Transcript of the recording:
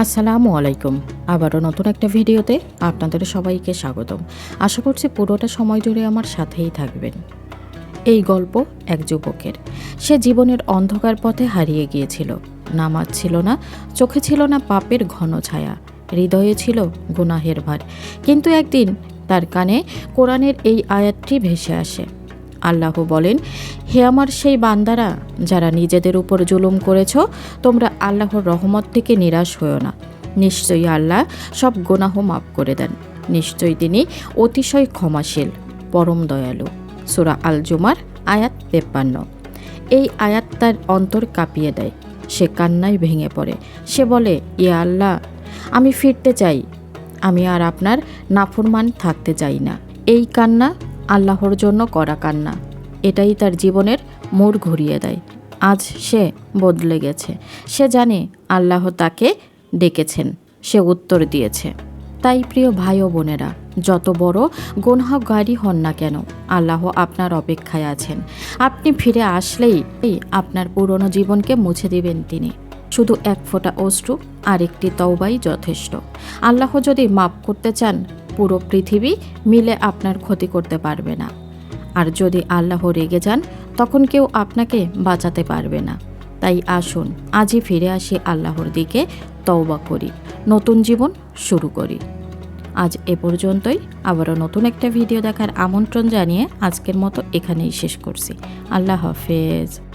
আসসালামু আলাইকুম। আবারও নতুন একটা ভিডিওতে আপনাদের সবাইকে স্বাগতম। আশা করছি পুরোটা সময় জুড়ে আমার সাথেই থাকবেন। এই গল্প এক যুবকের। সে জীবনের অন্ধকার পথে হারিয়ে গিয়েছিল। নামাজ ছিল না, চোখে ছিল না পাপের ঘন ছায়া। হৃদয়ে ছিল গুনাহের ভার। কিন্তু একদিন তার কানে কোরআনের এই আয়াতটি ভেসে আসে। আল্লাহ বলেন, হে আমার সেই বান্দারা, যারা নিজেদের উপর জুলুম করেছ, তোমরা আল্লাহর রহমত থেকে নিরাশ হও না। নিশ্চয়ই আল্লাহ সব গোনাহ মাফ করে দেন। নিশ্চয়ই তিনি অতিশয় ক্ষমাশীল, পরম দয়ালু। সুরা আল জুমার আয়াত তেপ্পান্ন। এই আয়াত তার অন্তর কাঁপিয়ে দেয়। সে কান্নায় ভেঙে পড়ে। সে বলে, ইয়া আল্লাহ, আমি ফিরতে চাই। আমি আর আপনার নাফরমান থাকতে চাই না। এই কান্না আল্লাহর জন্য করা কান্না। এটাই তার জীবনের মোড় ঘুরিয়ে দেয়। আজ সে বদলে গেছে। সে জানে আল্লাহ তাকে ডেকেছেন। সে উত্তর দিয়েছে। তাই প্রিয় ভাই ও বোনেরা, যত বড় গুনহাগারি হন না কেন, আল্লাহ আপনার অপেক্ষায় আছেন। আপনি ফিরে আসলেই আপনার পুরনো জীবনকে মুছে দিবেন তিনি। শুধু এক ফোঁটা অশ্রু আর একটি তওবাই যথেষ্ট। আল্লাহ যদি মাপ করতে চান পুরো পৃথিবী মিলে আপনার ক্ষতি করতে পারবে না। আর যদি আল্লাহ রেগে যান, তখন কেউ আপনাকে বাঁচাতে পারবে না। তাই আসুন, আজই ফিরে আসি আল্লাহর দিকে, তওবা করি, নতুন জীবন শুরু করি। আজ এ পর্যন্তই, আবারও নতুন একটা ভিডিও দেখার আমন্ত্রণ জানিয়ে আজকের মতো এখানেই শেষ করছি। আল্লাহ হাফেজ।